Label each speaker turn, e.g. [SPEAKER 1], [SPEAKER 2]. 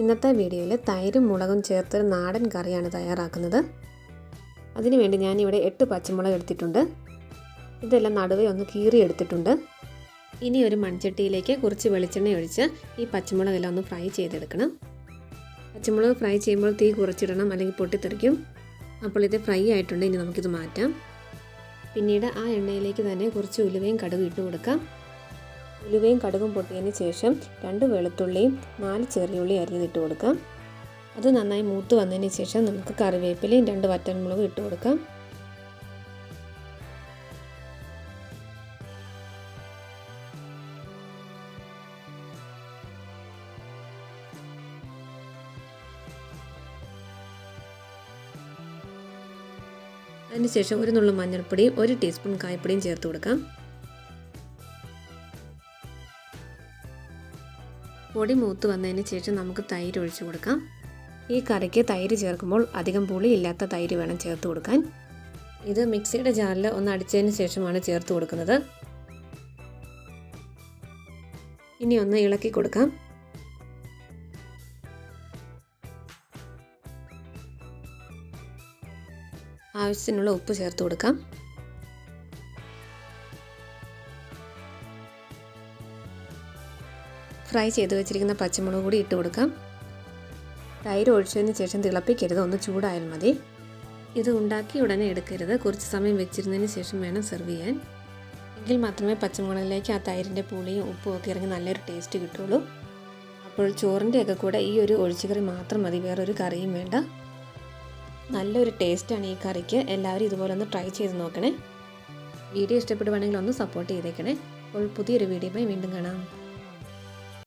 [SPEAKER 1] ഇന്നത്തെ വീഡിയോയിൽ തൈരും മുളകും ചേർത്തൊരു നാടൻ കറിയാണ് തയ്യാറാക്കുന്നത്. അതിനുവേണ്ടി ഞാനിവിടെ എട്ട് പച്ചമുളക് എടുത്തിട്ടുണ്ട്. ഇതെല്ലാം നടുവേ ഒന്ന് കീറി എടുത്തിട്ടുണ്ട്. ഇനി ഒരു മൺചട്ടിയിലേക്ക് കുറച്ച് വെളിച്ചെണ്ണ ഒഴിച്ച് ഈ പച്ചമുളകെല്ലാം ഒന്ന് ഫ്രൈ ചെയ്തെടുക്കണം. പച്ചമുളക് ഫ്രൈ ചെയ്യുമ്പോൾ തീ കുറച്ചിടണം അല്ലെങ്കിൽ പൊട്ടിത്തെറിക്കും. അപ്പോൾ ഇത് ഫ്രൈ ആയിട്ടുണ്ട് ഇനി നമുക്കിത് മാറ്റാം. പിന്നീട് ആ എണ്ണയിലേക്ക് തന്നെ കുറച്ച് ഉലുവയും കടുകും ഇട്ട് കൊടുക്കാം. ഉലുവയും കടുകും പൊട്ടിയതിന് ശേഷം രണ്ട് വെളുത്തുള്ളിയും നാല് ചെറിയുള്ളി അരിഞ്ഞിട്ട് കൊടുക്കാം. അത് നന്നായി മൂത്ത് വന്നതിന് ശേഷം നമുക്ക് കറിവേപ്പിലയും രണ്ട് വറ്റൻമുളകും ഇട്ട് കൊടുക്കാം. അതിനുശേഷം ഒരു നുള്ളു മഞ്ഞൾപ്പൊടിയും ഒരു ടീസ്പൂൺ കായപ്പൊടിയും ചേർത്ത് കൊടുക്കാം. പൊടി മൂത്ത് വന്നതിന് ശേഷം നമുക്ക് തൈര് ഒഴിച്ചു കൊടുക്കാം. ഈ കറിക്ക് തൈര് ചേർക്കുമ്പോൾ അധികം പുളിയില്ലാത്ത തൈര് വേണം ചേർത്ത് കൊടുക്കാൻ. ഇത് മിക്സിയുടെ ജാറിൽ ഒന്ന് അടിച്ചതിന് ശേഷമാണ് ചേർത്ത് കൊടുക്കുന്നത്. ഇനി ഒന്ന് ഇളക്കി കൊടുക്കാം. ആവശ്യത്തിനുള്ള ഉപ്പ് ചേർത്ത് കൊടുക്കാം. ഫ്രൈ ചെയ്ത് വെച്ചിരിക്കുന്ന പച്ചമുളക് കൂടി ഇട്ട് കൊടുക്കാം. തൈര് ഒഴിച്ചതിന് ശേഷം തിളപ്പിക്കരുത്. ഒന്ന് ചൂടായാൽ മതി. ഇത് ഉണ്ടാക്കി ഉടനെ എടുക്കരുത്. കുറച്ച് സമയം വെച്ചിരുന്നതിന് ശേഷം വേണം സെർവ് ചെയ്യാൻ. എങ്കിൽ മാത്രമേ പച്ചമുളകിലേക്ക് ആ തൈരിന്റെ പുളിയും ഉപ്പും ഒക്കെ ഇറങ്ങി നല്ലൊരു ടേസ്റ്റ് കിട്ടുള്ളൂ അപ്പോൾ ചോറിന്റെയൊക്കെ കൂടെ ഈ ഒരു ഒഴിച്ചുകറി മാത്രം മതി. വേറൊരു കറിയും വേണ്ട. നല്ലൊരു ടേസ്റ്റാണ് ഈ കറിക്ക്. എല്ലാവരും ഇതുപോലെ ഒന്ന് ട്രൈ ചെയ്ത് നോക്കണേ. വീഡിയോ ഇഷ്ടപ്പെടുവാണെങ്കിൽ ഒന്ന് സപ്പോർട്ട് ചെയ്തേക്കണേ. അപ്പോൾ പുതിയൊരു വീഡിയോയുമായി വീണ്ടും കാണാം.